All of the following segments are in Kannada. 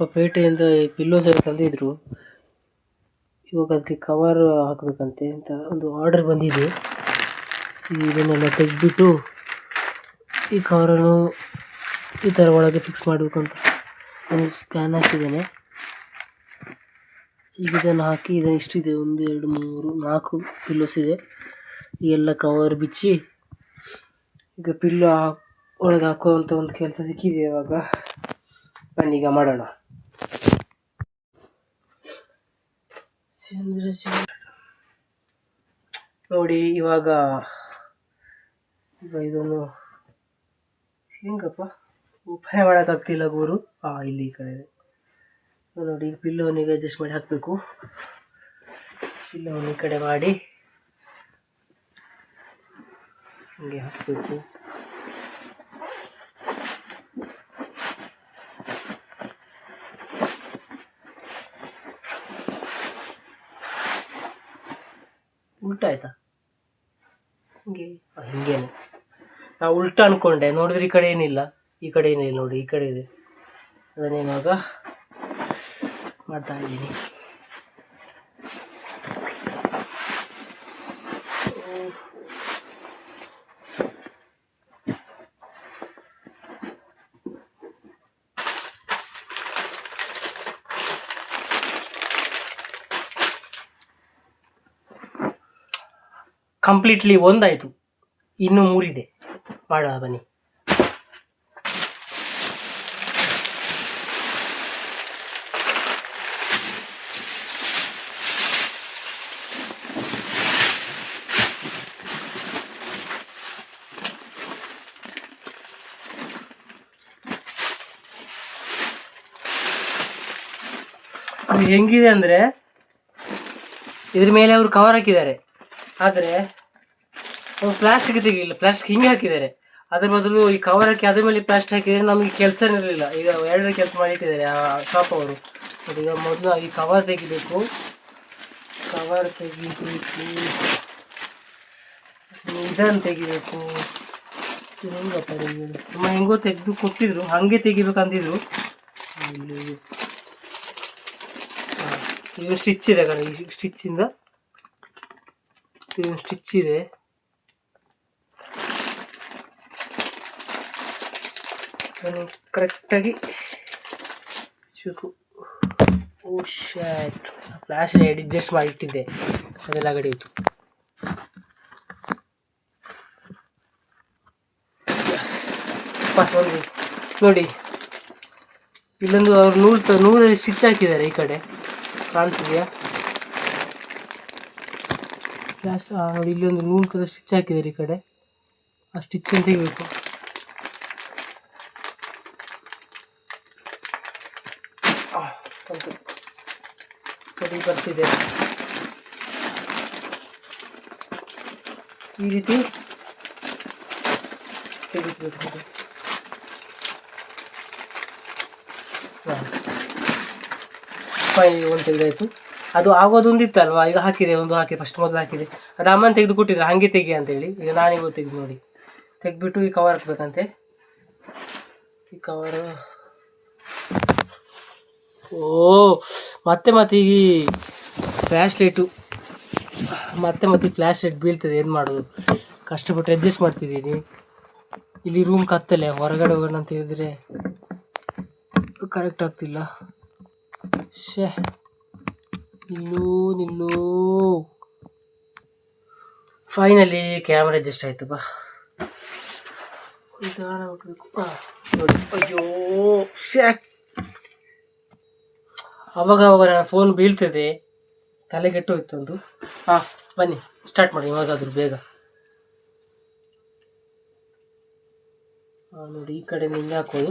ಅಪ್ಪ ಪೇಟೆಯಿಂದ ಪಿಲ್ಲೋಸ್ ಎಲ್ಲ ತಂದಿದ್ರು. ಇವಾಗ ಅದಕ್ಕೆ ಕವರ್ ಹಾಕಬೇಕಂತೆ ಅಂತ ಒಂದು ಆರ್ಡರ್ ಬಂದಿದೆ. ಇದನ್ನೆಲ್ಲ ತೆಗೆದ್ಬಿಟ್ಟು ಈ ಕವರನ್ನು ಈ ಥರ ಒಳಗೆ ಫಿಕ್ಸ್ ಮಾಡಬೇಕಂತ ಒಂದು ಸ್ಕ್ಯಾನ್ ಹಾಕಿದ್ದೇನೆ. ಈಗ ಇದನ್ನು ಹಾಕಿ ಇದನ್ನು ಇಷ್ಟಿದೆ ಒಂದು, ಎರಡು, ಮೂರು, ನಾಲ್ಕು ಪಿಲ್ಲೋಸ್ ಇದೆ. ಈ ಎಲ್ಲ ಕವರ್ ಬಿಚ್ಚಿ ಈಗ ಪಿಲ್ಲೋ ಒಳಗೆ ಹಾಕುವಂಥ ಒಂದು ಕೆಲಸ ಸಿಕ್ಕಿದೆ ಇವಾಗ. ಬನ್ನಿ, ಈಗ ಮಾಡೋಣ. ನೋಡಿ, ಇವಾಗ ಈಗ ಇದನ್ನು ಹೆಂಗಪ್ಪ? ಉಪಾಯ ಮಾಡೋಕ್ಕಾಗ್ತಿಲ್ಲ ಗುರು. ಹಾಂ ಇಲ್ಲಿ ಈ ಕಡೆ ನೋಡಿ, ಈಗ ಪಿಲ್ಲೋನಿಗೆ ಅಡ್ಜಸ್ಟ್ ಮಾಡಿ ಹಾಕಬೇಕು. ಪಿಲ್ಲೋನ್ ಈ ಕಡೆ ಮಾಡಿ ಹಿಂಗೆ ಹಾಕಬೇಕು. ಉಲ್ಟ ಆಯ್ತಾ ಹಿಂಗೆ ಹಿಂಗೇನೆ. ನಾ ಉಲ್ಟ ಅನ್ಕೊಂಡೆ ನೋಡಿದ್ರೆ ಈ ಕಡೆ ಏನಿಲ್ಲ ಈ ಕಡೆ ಏನಿಲ್ಲ ನೋಡಿ ಈ ಕಡೆ ಇದೆ. ಅದನ್ನೇ ಇವಾಗ ಮಾಡ್ತಾ ಇದ್ದೀನಿ. ಕಂಪ್ಲೀಟ್ಲಿ ಒಂದಾಯಿತು. ಇನ್ನು ಮೂರಿದೆ. ಮಾಡೋಣ ಬನ್ನಿ. ಹೆಂಗಿದೆ ಅಂದರೆ ಇದ್ರ ಮೇಲೆ ಅವರು ಕವರ್ ಹಾಕಿದ್ದಾರೆ. ಆದರೆ ಪ್ಲಾಸ್ಟಿಕ್ ತೆಗಿಲಿಲ್ಲ. ಪ್ಲಾಸ್ಟಿಕ್ ಹಿಂಗೆ ಹಾಕಿದ್ದಾರೆ. ಅದ್ರ ಬದಲು ಈ ಕವರ್ ಹಾಕಿ ಅದ್ರ ಮೇಲೆ ಪ್ಲಾಸ್ಟಿಕ್ ಹಾಕಿದರೆ ನಮಗೆ ಕೆಲಸ ಇರಲಿಲ್ಲ. ಈಗ ಎರಡರ ಕೆಲಸ ಮಾಡಿಟ್ಟಿದ್ದಾರೆ ಆ ಶಾಪ್ ಅವರು. ಈಗ ಮೊದಲು ಈ ಕವರ್ ತೆಗಿಬೇಕು. ಕವರ್ ತೆಗಿಬೇಕು. ಇದನ್ನು ತೆಗಿಬೇಕು. ನಮ್ಮ ತೆಗಿಯೋದು? ಹೆಂಗೋ ತೆಗೆದು ಕೊಟ್ಟಿದ್ರು. ಹಾಗೆ ತೆಗಿಬೇಕಂತಿದ್ರು. ಇದು ಸ್ಟಿಚ್ ಇದೆ ಕಣ. ಈ ಸ್ಟಿಚ್ಚಿಂದ ಇದು. ಸ್ಟಿಚ್ ಇದೆ. ಅದನ್ನು ಕರೆಕ್ಟಾಗಿ ಹಚ್ಬೇಕು ಓ ಶಾಟ್ ಲೈಟ್ ಅಡ್ಜಸ್ಟ್ ಮಾಡಿಟ್ಟಿದ್ದೆ ಅದೆಲ್ಲ ಗಡಿಯಿತು ನೋಡಿ. ನೋಡಿ ಇಲ್ಲೊಂದು ಅವ್ರು ನೂರು ನೂರಲ್ಲಿ ಸ್ಟಿಚ್ ಹಾಕಿದ್ದಾರೆ ಈ ಕಡೆ ಕಾಣ್ತಿದೆಯಾ ನೋಡಿ ಇಲ್ಲೊಂದು ನೂರು ಥರ ಸ್ಟಿಚ್ ಹಾಕಿದ್ದಾರೆ ಈ ಕಡೆ ಆ ಸ್ಟಿಚ್ ಅಂತ ಆ, ಬಂತು. ನೋಡಿ ಬರ್ತಿದೆ. ಈ ರೀತಿ ನೋಡಿ. ಫೈನಲಿ ಒಂದು ತೆಗೆದಾಯಿತು. ಅದು ಆಗೋದೊಂದಿತ್ತಲ್ವಾ ಈಗ ಹಾಕಿದೆ, ಒಂದು ಹಾಕಿ ಫಸ್ಟ್ ಮೊದಲು ಹಾಕಿದೆ. ಅದು ಅಮ್ಮನ ತೆಗೆದು ಕೊಟ್ಟಿದ್ರೆ ಹಾಗೆ ತೆಗಿ ಅಂತೇಳಿ. ಈಗ ನಾನಿಗೂ ತೆಗೆದು ನೋಡಿ. ತೆಗೆದ್ಬಿಟ್ಟು ಈ ಕವರ್ ಹಾಕ್ಬೇಕಂತೆ. ಈ ಕವರ್ ಓ, ಮತ್ತೆ ಮತ್ತೆ ಈ ಫ್ಲ್ಯಾಶ್ ಲೈಟು ಮತ್ತೆ ಮತ್ತೆ ಫ್ಲ್ಯಾಶ್ ಲೈಟ್ ಬೀಳ್ತದೆ, ಏನು ಮಾಡೋದು? ಕಷ್ಟಪಟ್ಟು ಅಡ್ಜಸ್ಟ್ ಮಾಡ್ತಿದ್ದೀನಿ. ಇಲ್ಲಿ ರೂಮ್ ಕತ್ತಲೆ, ಹೊರಗಡೆ ಹೋಗೋಣ ಅಂತ ಹೇಳಿದ್ರೆ ಕರೆಕ್ಟ್ ಆಗ್ತಿಲ್ಲ. ಶೇ ನಿಲ್ಲೂ ನಿಲ್ಲೂ. ಫೈನಲಿ ಕ್ಯಾಮ್ರಾ ಅಡ್ಜಸ್ಟ್ ಆಯಿತು, ಬಾ. ನಿಧಾನ ಅಯ್ಯೋ ಶೇ ಅವಾಗ ಅವಾಗ ನನ್ನ ಫೋನ್ ಬೀಳ್ತದೆ. ತಲೆ ಕೆಟ್ಟೋಯ್ತು ಒಂದು ಹಾಂ, ಬನ್ನಿ ಸ್ಟಾರ್ಟ್ ಮಾಡಿ, ಇವಾಗಾದರೂ ಬೇಗ. ನೋಡಿ, ಈ ಕಡೆ ಹಿಂಗೆ ಹಾಕೋದು.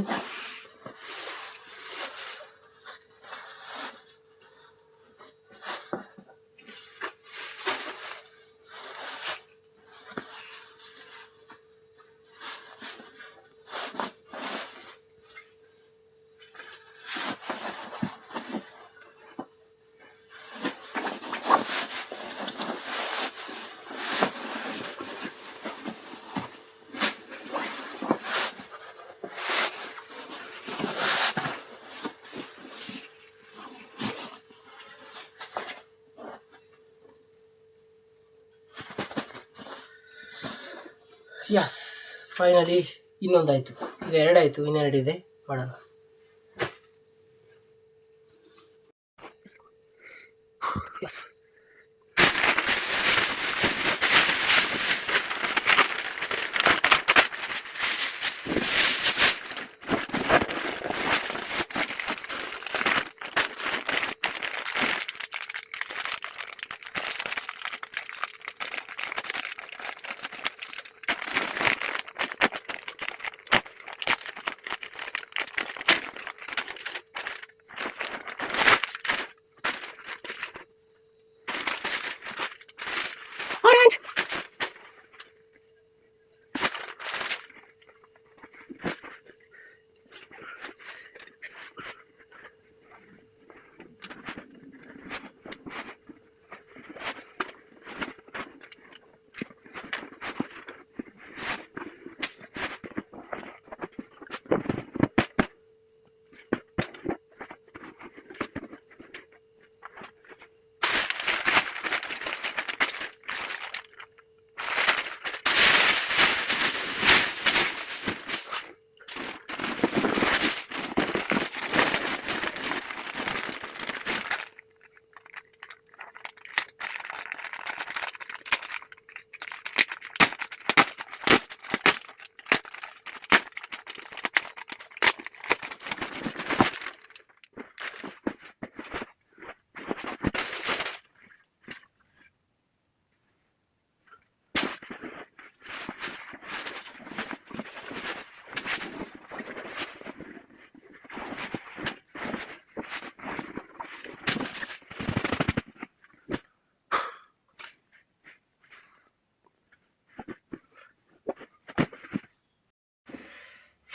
ಫೈನಲಿ ಇನ್ನೊಂದಾಯಿತು. ಈಗ ಎರಡಾಯಿತು ಇನ್ನೆರಡಿದೆ ಮಾಡೋಣ. ಯಸ್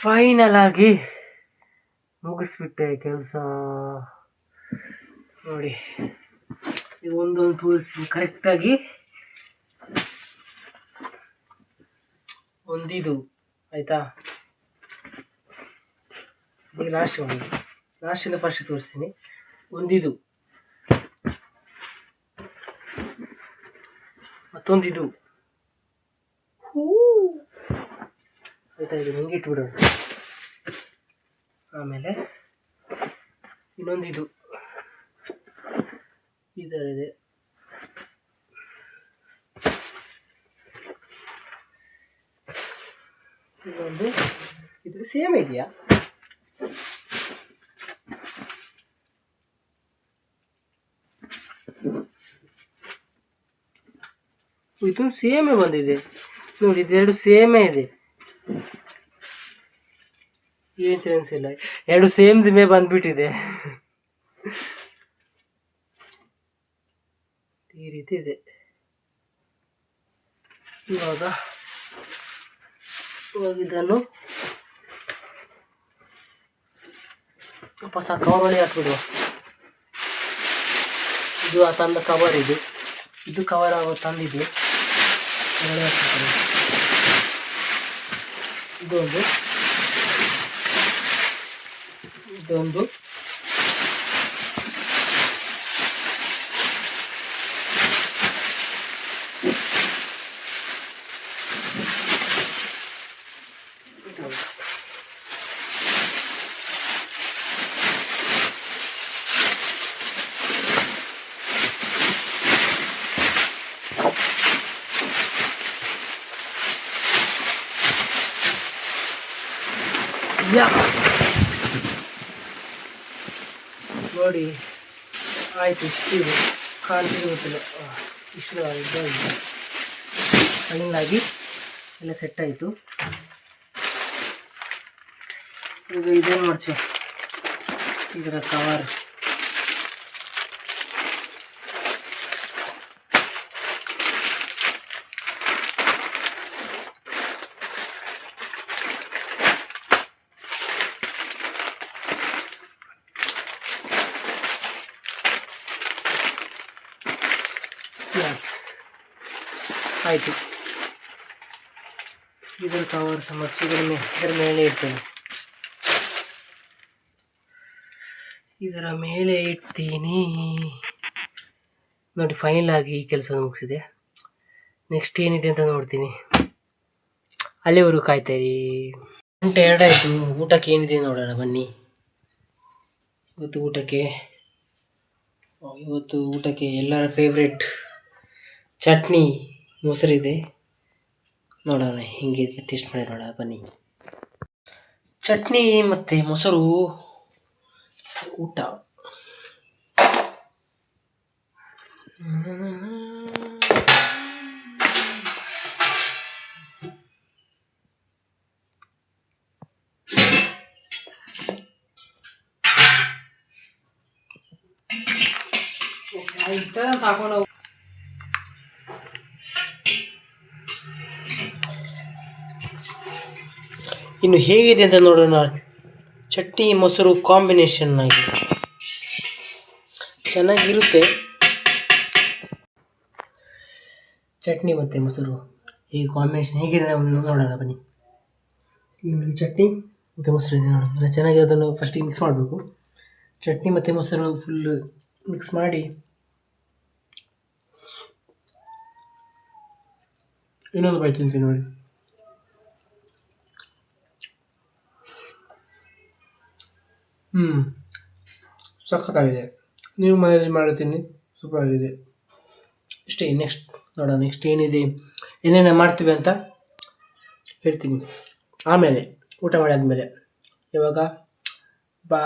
ಫೈನಲ್ ಆಗಿ ಮುಗಿಸ್ಬಿಟ್ಟೆ ಕೆಲಸ. ನೋಡಿ ಇದು ಒಂದೊಂದು ತೋರಿಸಿ. ಕರೆಕ್ಟಾಗಿ ಒಂದಿದು, ಆಯಿತಾ? ಈಗ ಲಾಸ್ಟ್ ಒಂದು. ಲಾಸ್ಟಿಂದ ಫಸ್ಟ್ ತೋರಿಸ್ತೀನಿ. ಒಂದಿದು. ಮತ್ತೊಂದಿದು ಹೂ ಇದು ಹಿಂಗೆ ಇಟ್ಬಿಡೋಣ. ಆಮೇಲೆ ಇನ್ನೊಂದು ಇದು ಈ ಥರ ಇದೆ. ಇನ್ನೊಂದು, ಇದು ಸೇಮ್ ಇದೆಯಾ? ಇದು ಸೇಮೇ ಬಂದಿದೆ. ನೋಡಿ ಇದೆರಡು ಸೇಮೇ ಇದೆ. ಏನು ಚೇಂಜ್ ಇಲ್ಲ. ಎರಡು ಸೇಮ್ ದಿಮೆ ಬಂದ್ಬಿಟ್ಟಿದೆ. ಈ ರೀತಿ ಇದೆ. ಇವಾಗ ಇವಾಗ ಇದನ್ನು ಹೊಸ ಕವರ್ ಹಾಕ್ಬಿಡುವ. ಇದು ಆ ತಂದ ಕವರ್ ಇದು. ಇದು ಕವರ್ ಆಗೋ ತಂದಿದ್ದು. ಇದೊಂದು ಹಾಕ್ಬಿಡುವ. döndük. ನೋಡಿ. ಆಯಿತು ಇಷ್ಟು ಕಾಲು ಗೊತ್ತಿಲ್ಲ ಆ, ಇಷ್ಟು ಇದಾಗಿದೆ ಫೈನಲಾಗಿ ಎಲ್ಲ ಸೆಟ್ ಆಯಿತು. ಈಗ ಇದೇನು ಮಾಡ್ತೀವಿ ಇದರ ಕವರ್ ಯಸ್ ಆಯಿತು. ಇದರ ಕವರ್ ಸಮರ್ಚ್ ಇದರ ಇದರ ಮೇಲೆ ಇಡ್ತೇನೆ. ಇದರ ಮೇಲೆ ಇಡ್ತೀನಿ. ನೋಡಿ ಫೈನಲ್ ಆಗಿ ಈ ಕೆಲಸ ಮುಗಿಸಿದೆ. ನೆಕ್ಸ್ಟ್ ಏನಿದೆ ಅಂತ ನೋಡ್ತೀನಿ. ಅಲ್ಲಿವರೆಗೂ ಕಾಯ್ತಾಯಿರಿ ಗಂಟೆ ಎರಡಾಯಿತು. ಊಟಕ್ಕೆ ಏನಿದೆ ನೋಡೋಣ, ಬನ್ನಿ. ಇವತ್ತು ಊಟಕ್ಕೆ ಇವತ್ತು ಊಟಕ್ಕೆ ಎಲ್ಲರ ಫೇವ್ರೆಟ್ ಚಟ್ನಿ ಮೊಸರಿದೆ. ನೋಡೋಣ ಹಿಂಗೆ ಟೇಸ್ಟ್ ಮಾಡಿ ನೋಡೋಣ ಬನ್ನಿ. ಚಟ್ನಿ ಮತ್ತು ಮೊಸರು ಊಟ. ಇನ್ನು ಹೇಗಿದೆ ಅಂತ ನೋಡೋಣ. ಚಟ್ನಿ, ಮೊಸರು ಕಾಂಬಿನೇಷನ್ ಆಗಿ. ಚೆನ್ನಾಗಿರುತ್ತೆ. ಚಟ್ನಿ ಮತ್ತು ಮೊಸರು. ಈ ಕಾಂಬಿನೇಷನ್ ಹೇಗಿದೆ ನೋಡೋಣ ಬನ್ನಿ. ಇಲ್ಲಿ ಚಟ್ನಿ ಮತ್ತು ಮೊಸರು ಇದೆ ನೋಡೋಣ. ಎಲ್ಲ ಚೆನ್ನಾಗಿ ಅದನ್ನು ಫಸ್ಟಿಗೆ ಮಿಕ್ಸ್ ಮಾಡಬೇಕು. ಚಟ್ನಿ ಮತ್ತು ಮೊಸರು ಫುಲ್ ಮಿಕ್ಸ್ ಮಾಡಿ. ಇನ್ನೊಂದು ಬೈ ತಿಂತೀನಿ ನೋಡಿ. ಹ್ಞೂ ಸಖತ್ತಾಗಿದೆ. ನೀವು ಮನೇಲಿ ಮಾಡ್ತೀನಿ ಸೂಪರ್ ಆಗಿದೆ ಇಷ್ಟೇ ನೆಕ್ಸ್ಟ್ ನೋಡೋಣ ನೆಕ್ಸ್ಟ್ ಏನಿದೆ? ಏನೇನು ಮಾಡ್ತೀವಿ ಅಂತ ಹೇಳ್ತೀನಿ. ಆಮೇಲೆ, ಊಟ ಮಾಡಿ ಆದಮೇಲೆ. ಇವಾಗ ಬಾ